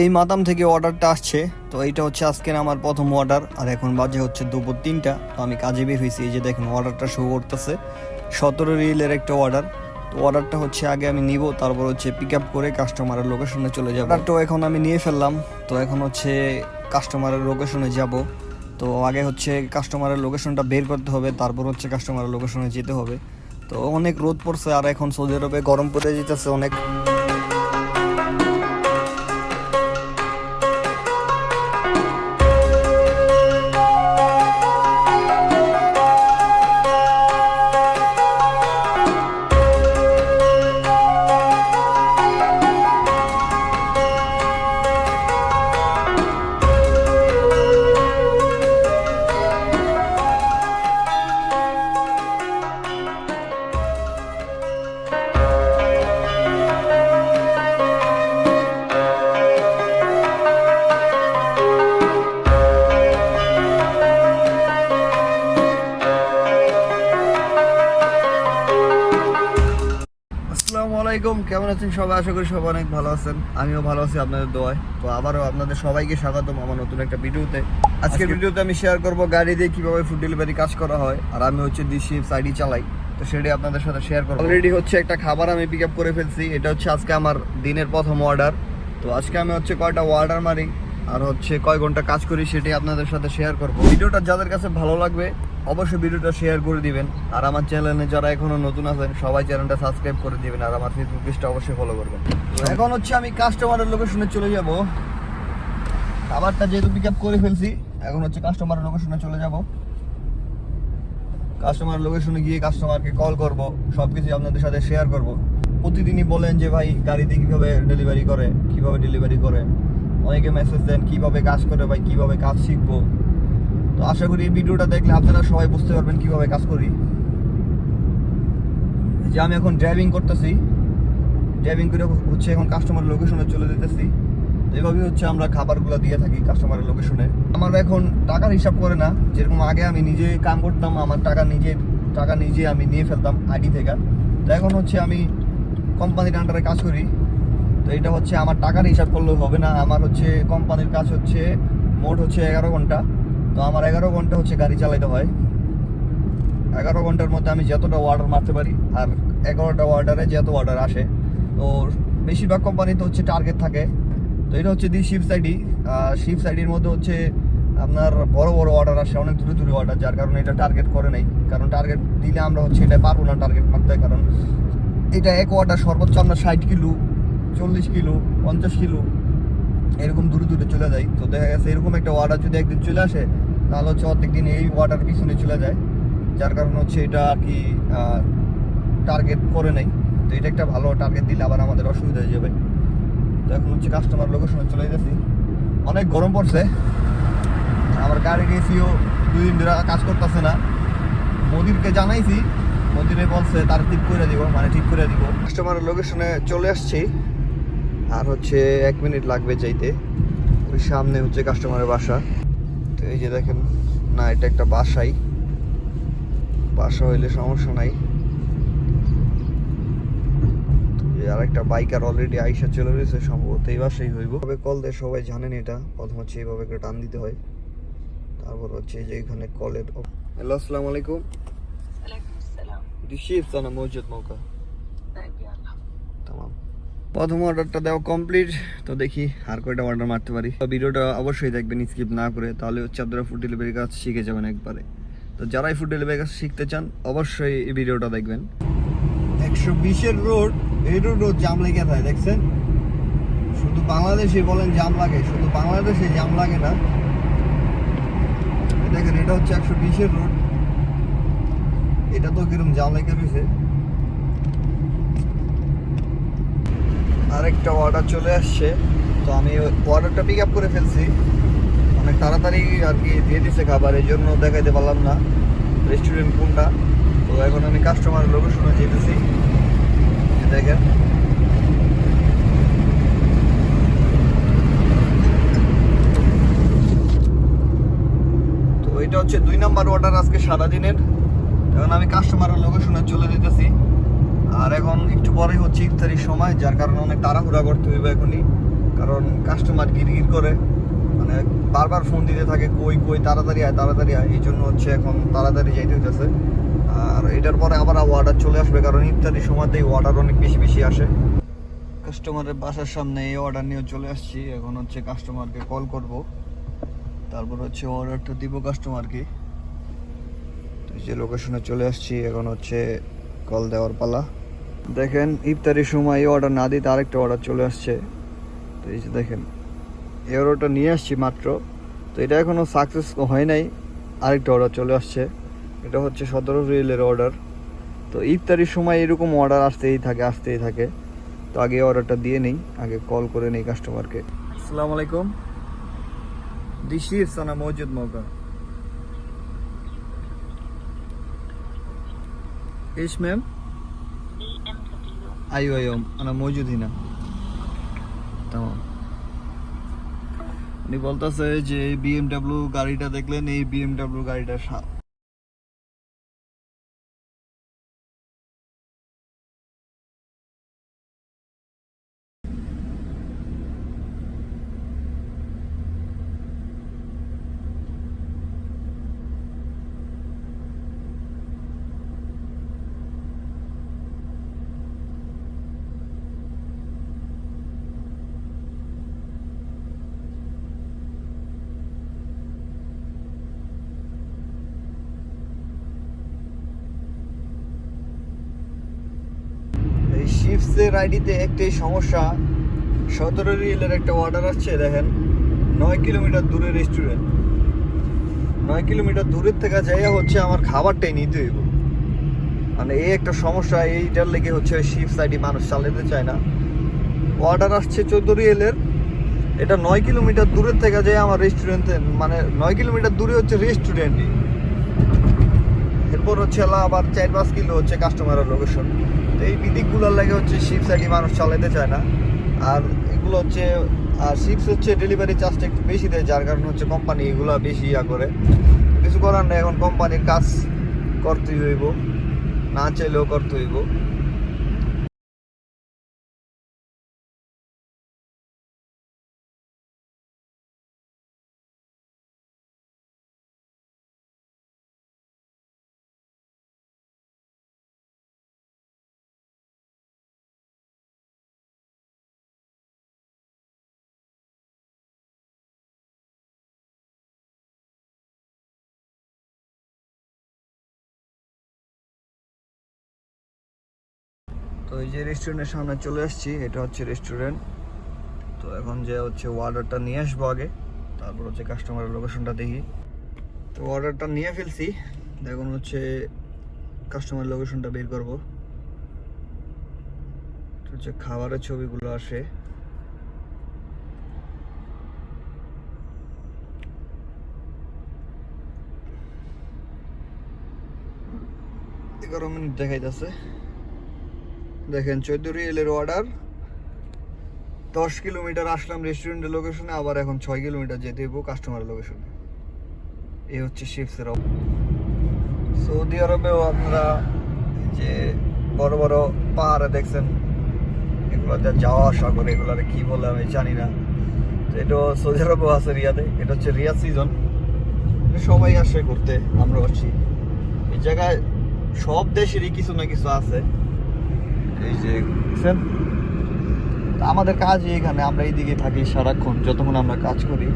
এই মাতাম থেকে অর্ডারটা আসছে, তো এইটা হচ্ছে আজকের আমার প্রথম অর্ডার, আর এখন বাজে হচ্ছে দুপুর তিনটা, তো আমি কাজে বের হয়েছি, এই যে দেখেন অর্ডারটা শো করতেছে। সতেরো রিলের একটা অর্ডার, তো অর্ডারটা হচ্ছে আগে আমি নিব, তারপর হচ্ছে পিক আপ করে কাস্টমারের লোকেশনে চলে যাব। অর্ডারটাও এখন আমি নিয়ে ফেললাম, তো এখন হচ্ছে কাস্টমারের লোকেশনে যাব। তো আগে হচ্ছে কাস্টমারের লোকেশনটা বের করতে হবে, তারপর হচ্ছে কাস্টমারের লোকেশনে যেতে হবে। তো অনেক রোদ পড়ছে, আর এখন সৌদি আরবে গরম পড়ে যেতেছে অনেক। আলাইকুম কেমন আছেন সবাই? আশা করি সবাই অনেক ভালো আছেন। আমিও ভালো আছি আপনাদের দোয়ায়। তো আবারও আপনাদের সবাইকে স্বাগতম আমার নতুন একটা ভিডিওতে। আজকের ভিডিওতে আমি শেয়ার করব গাড়ি দিয়ে কীভাবে ফুড ডেলিভারি কাজ করা হয় আর আমি হচ্ছে দিশি আইডি চালাই। তো সেটি আপনাদের সাথে শেয়ার করব। অলরেডি হচ্ছে একটা খাবার আমি পিক আপ করে ফেলছি। এটা হচ্ছে আজকে আমার দিনের প্রথম অর্ডার তো আজকে আমি হচ্ছে কয়টা অর্ডার মারি? আর হচ্ছে কয় ঘণ্টা কাজ করি সেটাই আপনাদের সাথে শেয়ার করব। ভিডিওটা যাদের কাছে ভালো লাগবে, অবশ্যই ভিডিওটা শেয়ার করে দিবেন। আর আমার চ্যানেলে যারা এখনও নতুন আছেন, সবাই চ্যানেলটা সাবস্ক্রাইব করে দিবেন আর আমার ফেসবুক পেজটা অবশ্যই ফলো করবেন। এখন হচ্ছে আমি কাস্টমারের লোকেশনে চলে যাব। খাবারটা যেহেতু পিক আপ করে ফেলছি, এখন হচ্ছে কাস্টমারের লোকেশনে চলে যাব। কাস্টমার লোকেশনে গিয়ে কাস্টমারকে কল করব সব কিছু আপনাদের সাথে শেয়ার করব। প্রতিদিনই বলেন যে, ভাই, গাড়িতে কীভাবে ডেলিভারি করে, কীভাবে ডেলিভারি করে? অনেকে মেসেজ দেন, কীভাবে কাজ করে ভাই, কীভাবে কাজ শিখব? তো আশা করি এই ভিডিওটা দেখলে আপনারা সবাই বুঝতে পারবেন কীভাবে কাজ করি। যে আমি এখন ড্রাইভিং করতেছি। ড্রাইভিং করে হচ্ছে এখন কাস্টমার লোকেশনে চলে যেতেছি। এভাবেই হচ্ছে আমরা খাবারগুলো দিয়ে থাকি কাস্টমারের লোকেশনে আমার এখন টাকার হিসাব করে না, যেরকম আগে আমি নিজে কাম করতাম, আমার টাকা নিজে টাকা নিজে আমি নিয়ে ফেলতাম আইডি থেকে। তো এখন হচ্ছে আমি কোম্পানির আন্ডারে কাজ করি। তো এটা হচ্ছে আমার টাকার হিসাব করলেও হবে না। আমার হচ্ছে কোম্পানির কাজ হচ্ছে মোট হচ্ছে এগারো ঘণ্টা। তো আমার এগারো ঘণ্টা হচ্ছে গাড়ি চালাইতে হয়। এগারো ঘণ্টার মধ্যে আমি যতটা অর্ডার মারতে পারি, আর এগারোটা অর্ডারে যত অর্ডার আসে, তো বেশিরভাগ কোম্পানিতে হচ্ছে টার্গেট থাকে। তো এটা হচ্ছে দি শিপস আইডি শিপস আইডির মধ্যে হচ্ছে আপনার বড় বড় অর্ডার আসে, অনেক দূরে দূরে অর্ডার যার কারণে এটা টার্গেট করে নাই। কারণ টার্গেট দিলে আমরা হচ্ছে এটা পারব না টার্গেট মারতে, কারণ এটা এক অর্ডার সর্বোচ্চ আমরা ষাট কিলো চল্লিশ কিলো, পঞ্চাশ কিলো, এরকম দূরে দূরে চলে যায়। তো দেখা গেছে এরকম একটা অর্ডার যদি একদিন চলে আসে, তাহলে হচ্ছে অর্ধেক দিন এই অর্ডার পিছনে চলে যায়। যার কারণে হচ্ছে এটা আর কি টার্গেট করে নেই। তো এটা একটা ভালো টার্গেট দিলে আবার আমাদের অসুবিধা হয়ে যাবে। তো এখন হচ্ছে কাস্টমার লোকেশনে চলে যেতেছি অনেক গরম পড়ছে। আমার গাড়ির এসিও দুই দিন ধরে কাজ করতেছে না। মোদিরকে জানাইছি। মোদিরে বলছে, তার ঠিক করে দিব মানে ঠিক করে দিব। কাস্টমারের লোকেশনে চলে আসছি। আর হচ্ছে এক মিনিট লাগবে যাইতে। ওই সামনে হচ্ছে কাস্টমারের বাসা। তো এই যে দেখেন না এটা একটা বাসাই। বাসা হইলে সমস্যা নাই। আর একটা বাইকার অলরেডি আইসা চলে রয়েছে সম্ভবত এই বাসাই হইব। তবে কল দিয়ে সবাই জানেন এটা। প্রথম হচ্ছে এইভাবে একটা টান দিতে হয়। তারপর হচ্ছে যে এখানে কলের হ্যালো আসসালামু আলাইকুম। দিশি সানা মজুদ মৌকা প্রথম অর্ডারটা দেওয়া কমপ্লিট তো দেখি আর কয়টা অর্ডার মারতে পারি। তো ভিডিওটা অবশ্যই দেখবেন স্কিপ না করে, তাহলে হচ্ছে আপনারা ফুড ডেলিভারি কাজ শিখে যাবেন একবারে। তো যারাই ফুড ডেলিভারি কাজ শিখতে চান, অবশ্যই এই ভিডিওটা দেখবেন। একশো বিশের রোড এই রোড জাম লেগে থাকে দেখছেন? শুধু বাংলাদেশে বলেন জাম লাগে, শুধু বাংলাদেশে জাম লাগে না। দেখেন, এটা হচ্ছে একশো বিশের রোড এটা তো কিরম জাম লেগে রয়েছে আরেকটা অর্ডার চলে আসছে। তো আমি অর্ডারটা পিক আপ করে ফেলছি। অনেক তাড়াতাড়ি আর কি দিয়ে দিছে খাবার, এই জন্য দেখাইতে পারলাম না রেস্টুরেন্ট কোনটা। তো এখন আমি কাস্টমার লোকেশনে যেতেছি। দেখেন। তো এটা হচ্ছে দুই নাম্বার অর্ডার আজকে সারাদিনের। এখন আমি কাস্টমারের লোকেশনে চলে যেতেছি। আর এখন একটু পরে হচ্ছে ইফতারির সময়, যার কারণে অনেক তাড়াহুড়া করতে হইবে এখনই। কারণ কাস্টমার গিরগির করে মানে বারবার ফোন দিতে থাকে, কই কই, তাড়াতাড়ি আয় তাড়াতাড়ি আয়। এই জন্য হচ্ছে এখন তাড়াতাড়ি যাইতে হইতেছে আর এটার পরে আবার অর্ডার চলে আসবে, কারণ ইত্যাদি সময়তেই অর্ডার অনেক বেশি বেশি আসে। কাস্টমারের বাসার সামনে এই অর্ডার নিয়ে চলে আসছি। এখন হচ্ছে কাস্টমারকে কল করব। তারপর হচ্ছে অর্ডারটা দিব কাস্টমারকে তো যে লোকেশনে চলে আসছি, এখন হচ্ছে কল দেওয়ার পালা। দেখেন, ইফতারির সময় এই অর্ডার না দিতে আরেকটা অর্ডার চলে আসছে। তো এই যে দেখেন, এই অর্ডারটা নিয়ে আসছি মাত্র। তো এটা এখনও সাকসেস হয় নাই, আরেকটা অর্ডার চলে আসছে। এটা হচ্ছে সতেরো রিলের অর্ডার তো ইফতারির সময় এরকম অর্ডার আসতেই থাকে আসতেই থাকে। তো আগে অর্ডারটা দিয়ে নিই, আগে কল করে নিই কাস্টমারকে আসসালামু আলাইকুম। দিশি মসজিদ মৌকা ইস ম্যাম आई वयम अना मौजूद ही ना तमाम উনি বলতেছে যে বিএমডাব্লিউ গাড়িটা দেখলেন, এই বিএমডাব্লিউ গাড়িটা সা- এই শিফটসের আইডিতে একটাই সমস্যা। সতেরো রিয়েলের একটা অর্ডার আসছে, দেখেন। নয় কিলোমিটার দূরে রেস্টুরেন্ট নয় কিলোমিটার দূরের থেকে যাইয়া হচ্ছে আমার খাবারটাই নিতে হইব। মানে এই একটা সমস্যা, এইটার লেগে হচ্ছে শিফট আইডি মানুষ চালাতে চায় না। অর্ডার আসছে চোদ্দ রিয়েলের এটা নয় কিলোমিটার দূরের থেকে যায় আমার রেস্টুরেন্টে মানে নয় কিলোমিটার দূরে হচ্ছে রেস্টুরেন্টই এরপর হচ্ছে আবার চার পাঁচ কিলো হচ্ছে কাস্টমারের লোকেশন এই বিদিকগুলোর লাগে হচ্ছে শিপস আর মানুষ চালাতে চায় না। আর এগুলো হচ্ছে, আর শিপস হচ্ছে ডেলিভারি চার্জটা একটু বেশি দেয়, যার কারণে হচ্ছে কোম্পানি এগুলো বেশি ইয়া করে। কিছু করার নেই, এখন কোম্পানির কাজ করতেই হইব, না চাইলেও করতে হইব। তো এই যে রেস্টুরেন্টের সামনে চলে আসছি, এটা হচ্ছে রেস্টুরেন্ট তো এখন যে হচ্ছে অর্ডারটা নিয়ে আসব আগে, তারপর হচ্ছে কাস্টমারের লোকেশনটা দেখি। তো অর্ডারটা নিয়ে ফেলছি, এখন হচ্ছে কাস্টমার লোকেশনটা বের করব। হচ্ছে খাবারের ছবিগুলো আসে। এগারো মিনিট দেখাইতেছে। দেখেন চোদ্দ রিয়েলের অর্ডার দশ কিলোমিটার আসলাম রেস্টুরেন্টের লোকেশনে আবার এখন ছয় কিলোমিটার যেতে হইব কাস্টমারের লোকেশনে এ। হচ্ছে শিপসের সৌদি আরবেও আপনারা যে বড় বড় পাহাড়ে দেখছেন, এগুলো যা যাওয়া আসা করে, এগুলারে কি বলে আমি জানি না। তো এটা সৌদি আরবেও আছে রিয়াতে এটা হচ্ছে রিয়াদ সিজন সবাই আসে ঘুরতে আমরা আছি এই জায়গায় সব দেশেরই কিছু না কিছু আছে। এই যে দেখছেন? আমাদের কাজ এখানে, আমরা এইদিকে থাকি সারাক্ষণ, যতক্ষণ আমরা কাজ করি।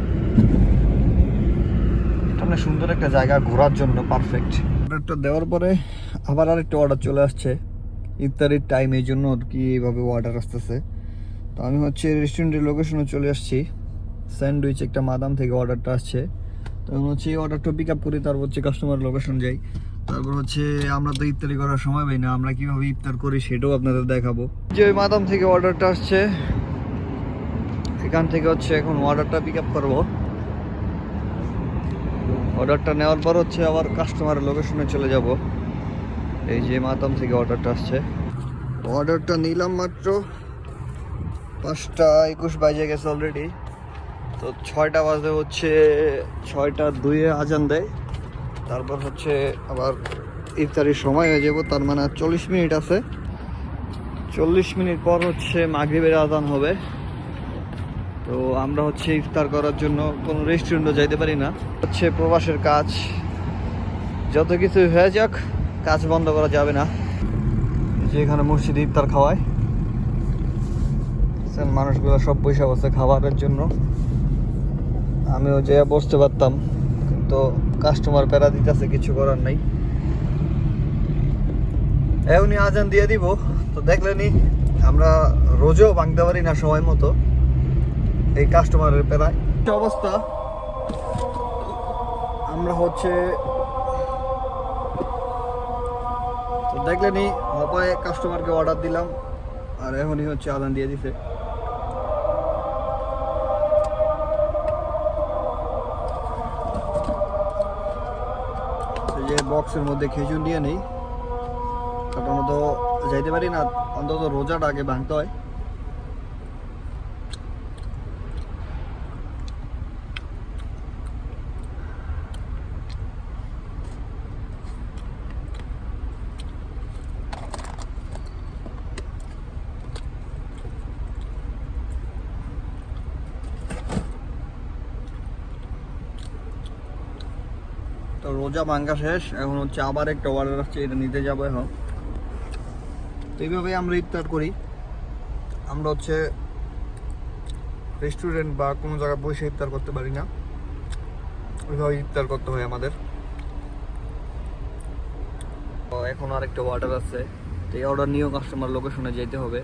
এটা সুন্দর একটা জায়গা, ঘোরার জন্য পারফেক্ট অর্ডারটা দেওয়ার পরে আবার আরেকটা অর্ডার চলে আসছে। ইফতারির টাইম এই জন্য আর কি এইভাবে অর্ডার আসতেছে। তো আমি হচ্ছে রেস্টুরেন্টের লোকেশনে চলে আসছি। স্যান্ডউইচ একটা মাদাম থেকে অর্ডারটা আসছে। তখন হচ্ছে এই অর্ডারটা পিক আপ করি, তারপর হচ্ছে কাস্টমার লোকেশন যাই। তারপর হচ্ছে আমরা তো ইফতারি করার সময় পাই না, আমরা কীভাবে ইফতার করি সেটাও আপনাদের দেখাবো। যে ওই মাদাম থেকে অর্ডারটা আসছে, এখান থেকে হচ্ছে এখন অর্ডারটা পিক আপ করব। অর্ডারটা নেওয়ার পর হচ্ছে আবার কাস্টমারের লোকেশনে চলে যাব। এই যে মাতাম থেকে অর্ডারটা আসছে। অর্ডারটা নিলাম মাত্র পাঁচটা একুশ বাজে গেছে অলরেডি তো ছয়টা বাজে হচ্ছে, ছয়টা দুইয়ে আজান দেয়। তারপর হচ্ছে আবার ইফতারির সময় হয়ে যাব, তার মানে চল্লিশ মিনিট আছে। চল্লিশ মিনিট পর হচ্ছে মাগরিবের আদান হবে। তো আমরা হচ্ছে ইফতার করার জন্য কোনো রেস্টুরেন্টও যাইতে পারি না। হচ্ছে প্রবাসের কাজ, যত কিছু হয়ে যাক, কাজ বন্ধ করা যাবে না। যে এখানে মসজিদে ইফতার খাওয়ায়। মানুষগুলো সব পয়সা বসে খাবারের জন্য। আমিও যে বসতে পারতাম, কিন্তু কাস্টমার প্যারা দিতেছে, কিছু করার নাই। এমনি আজান দিয়ে দিব। তো দেখলেনি আমরা রোজও ভাঙতে পারি না সময় মতো। এই কাস্টমারের প্যারায়। অবস্থা। আমরা হচ্ছে দেখলেনি হপায় কাস্টমারকে অর্ডার দিলাম। আর এখনই হচ্ছে আদান দিয়ে দিছে। বক্সের মধ্যে খেজুর নিয়ে নেই। কারণ তো যাইতে পারি না, অন্তত রোজাটা আগে ভাঙতে হয় তো রোজা ভাঙ্গা শেষ। এখন হচ্ছে আবার একটা অর্ডার আসছে, এটা নিতে যাব এখন। তো এইভাবে আমরা ইফতার করি। আমরা হচ্ছে রেস্টুরেন্ট বা কোনো জায়গায় বসে ইফতার করতে পারি না। ওইভাবে ইফতার করতে হয় আমাদের। এখন আরেকটা অর্ডার আছে তো এই অর্ডার নিয়েও কাস্টমার লোকেশনে যেতে হবে।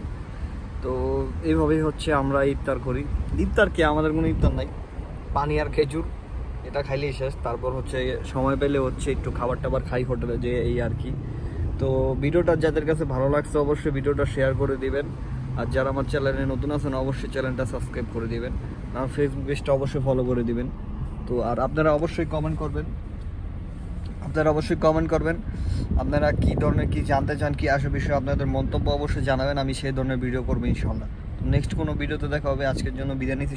তো এইভাবেই হচ্ছে আমরা ইফতার করি। ইফতার কি? আমাদের কোনো ইফতার নাই। পানি আর খেজুর। এটা খাইলেই শেষ। তারপর হচ্ছে সময় পেলে হচ্ছে একটু খাবার টাবার খাই হোটেলে যে এই আর কি। তো ভিডিওটা যাদের কাছে ভালো লাগছে অবশ্যই ভিডিওটা শেয়ার করে দিবেন। আর যারা আমার চ্যানেলে নতুন আছেন, অবশ্যই চ্যানেলটা সাবস্ক্রাইব করে দিবেন। আর ফেসবুক পেজটা অবশ্যই ফলো করে দিবেন। তো আর আপনারা অবশ্যই কমেন্ট করবেন। আপনারা অবশ্যই কমেন্ট করবেন। আপনারা কি ধরনের, কি জানতে চান, কি আসে বিষয়ে আপনাদের মন্তব্য অবশ্যই জানাবেন। আমি সেই ধরনের ভিডিও করব ইনশাল্লাহ নেক্সট কোনো ভিডিওতে দেখা হবে। আজকের জন্য বিদায় নিচ্ছি।